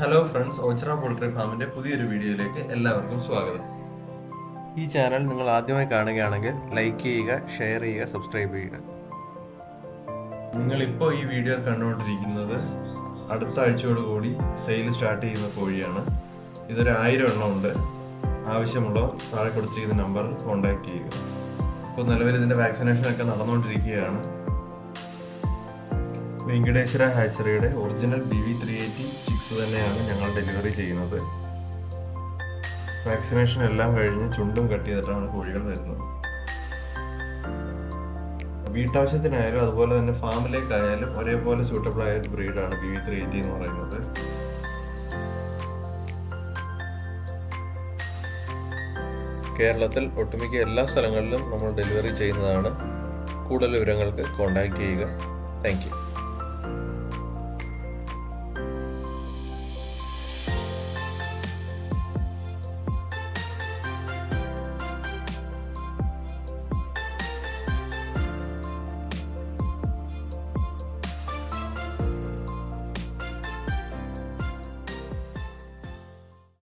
Hello friends Ochira poultry ഫാമിന്റെ പുതിയൊരു വീഡിയോയിലേക്ക് എല്ലാവർക്കും സ്വാഗതം. ഈ ചാനൽ നിങ്ങൾ ആദ്യമായി കാണുകയാണെങ്കിൽ ലൈക്ക് ചെയ്യുക ഷെയർ ചെയ്യുക സബ്സ്ക്രൈബ് ചെയ്യുക. നിങ്ങളിപ്പോൾ ഈ വീഡിയോ കണ്ടുകൊണ്ടിരിക്കുന്നത് അടുത്ത ആഴ്ചയോടുകൂടി സെയിൽ സ്റ്റാർട്ട് ചെയ്യുന്ന കോഴിയാണ്. ഇതൊരു ആയിരം എണ്ണം ഉണ്ട്. ആവശ്യമുള്ളവർ താഴെ കൊടുത്തിരിക്കുന്ന നമ്പറിൽ കോൺടാക്ട് ചെയ്യുക. ഇപ്പോൾ നിലവിൽ ഇതിന്റെ വാക്സിനേഷൻ ഒക്കെ നടന്നുകൊണ്ടിരിക്കുകയാണ്. Venkateshwara ഹാച്ചറിയുടെ original B V three eighty chicks തന്നെയാണ് ഞങ്ങൾ ഡെലിവറി ചെയ്യുന്നത്. വാക്സിനേഷൻ എല്ലാം കഴിഞ്ഞ് ചുണ്ടും കട്ട് ചെയ്തിട്ടാണ് കോഴികൾ വരുന്നത്. വീട്ടാവശ്യത്തിനായാലും അതുപോലെ തന്നെ ഫാമിലേക്കായാലും ഒരേപോലെ സൂട്ടബിൾ ആയ ഒരു ബ്രീഡാണ് ബി വി ത്രീ എയ്റ്റി എന്ന് പറയുന്നത്. കേരളത്തിൽ ഒട്ടുമിക്ക എല്ലാ സ്ഥലങ്ങളിലും നമ്മൾ ഡെലിവറി ചെയ്യുന്നതാണ്. കൂടുതൽ വിവരങ്ങൾക്ക് കോൺടാക്ട് ചെയ്യുക. താങ്ക്